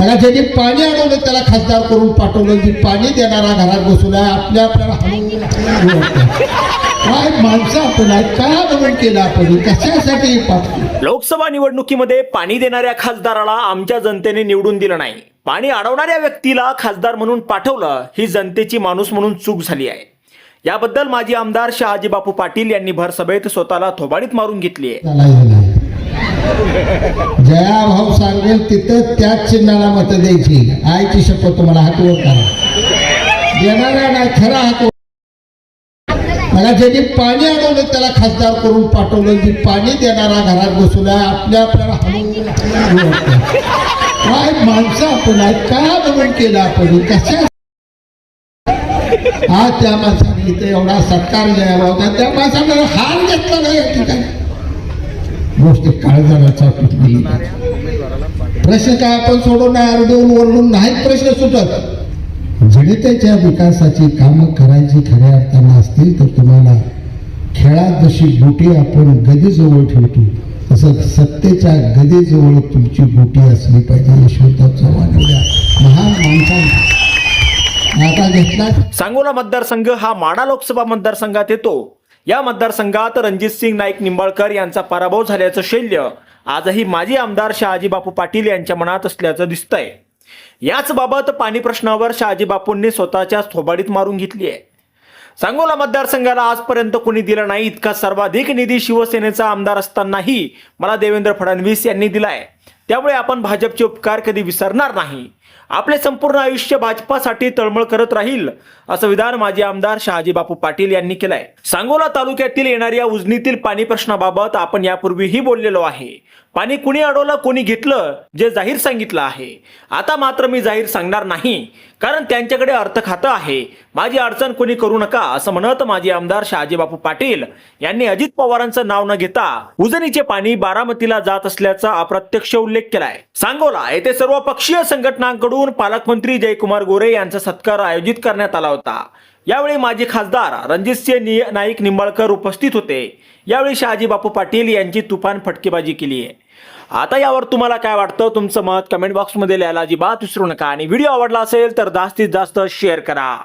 मला ज्यांनी पाणी अडवलं त्याला खासदार करून पाठवलं. जी पाणी देणारा घरात बसवलाय आपल्या आपल्याला हलवून हलवून वाटतं. काय माणसं आपण आहेत काय म्हणून केलं आपण? कशासाठी पाठवलं लोकसभा निवडणुकीमध्ये पाणी देणाऱ्या खासदाराला आमच्या जनतेने निवडून दिलं नाही. पाणी अडवणाऱ्या व्यक्तीला खासदार म्हणून पाठवलं ही जनतेची माणूस म्हणून चूक झाली आहे. याबद्दल माजी आमदार शहाजी बापू पाटील यांनी भर सभेत स्वतःला थोबाडीत मारून घेतली आहे. त्याला. जया भाऊ सांगेल तिथं त्याच चिन्हाला मत द्यायची. आईची शपथ तुम्हाला हात वर करा. देणारा नाही खरा हात मला ज्यांनी पाणी आणवलं त्याला खासदार करून पाठवलं. जी पाणी देणारा घरात बसवलाय आपल्या आपल्याला हलवून काय माणसं आपण आहे का म्हणून केलं आपण? कशा हा त्या माणसाने इथे एवढा सत्कार द्यावा होता त्या माणसाने हार घेतला नाही ठिकाणी. गोष्ट काळजाला तुटली प्रश्न काय आपण सोडवणार देऊन वरडून नाहीत प्रश्न सुटत. जनतेच्या विकासाची कामं करायची खऱ्या अर्थानं असतील तर तुम्हाला खेळात जशी गोटी आपण गदीजवळ ठेवतो तसं सत्तेच्या गदीजवळ तुमची गोटी असली पाहिजे यशवंतराव चव्हाण एवढ्या महान माणसांना. आता घेतला. सांगोला मतदारसंघ हा माडा लोकसभा मतदारसंघात येतो. या मतदारसंघात रणजितसिंग नाईक निंबाळकर यांचा पराभव झाल्याचं शैल्य आजही माजी आमदार शहाजी बापू पाटील यांच्या मनात असल्याचं दिसतंय. याच बाबत पाणी प्रश्नावर शहाजी बापूंनी थोबाडीत मारून घेतली आहे. सांगोला मतदारसंघाला आजपर्यंत कोणी दिला नाही इतका सर्वाधिक निधी शिवसेनेचा आमदार असतानाही मला देवेंद्र फडणवीस यांनी दिलाय. त्यामुळे आपण भाजपचे उपकार कधी विसरणार नाही. आपले संपूर्ण आयुष्य भाजपासाठी तळमळ करत राहील असं विधान माजी आमदार शहाजी बापू पाटील यांनी केलंय. सांगोला तालुक्यातील येणाऱ्या उजनीतील पाणी प्रश्नाबाबत आपण यापूर्वीही बोललेलो आहे. पाणी कुणी अडवलं कोणी घेतलं जे जाहीर सांगितलं आहे. आता मात्र मी जाहीर सांगणार नाही कारण त्यांच्याकडे अर्थ खातं आहे. माझी अडचण कोणी करू नका असं म्हणत माजी आमदार शहाजी बापू पाटील यांनी अजित पवारांचं नाव न घेता उजनीचे पाणी बारामतीला जात असल्याचा अप्रत्यक्ष उल्लेख केलाय. सांगोला येथे सर्व पक्षीय संघटनांकडून पालकमंत्री जयकुमार गोरे यांचा सत्कार आयोजित करण्यात आला होता. यावेळी माजी खासदार रणजितसिंह नि नाईक निंबाळकर उपस्थित होते. यावेळी शहाजी बापू पाटील यांची तुफान फटकेबाजी केली आहे. आता यावर तुम्हाला काय वाटतं? तुमचं मत कमेंट बॉक्समध्ये लिहायला अजिबात विसरू नका. आणि व्हिडिओ आवडला असेल तर जास्तीत जास्त शेअर करा.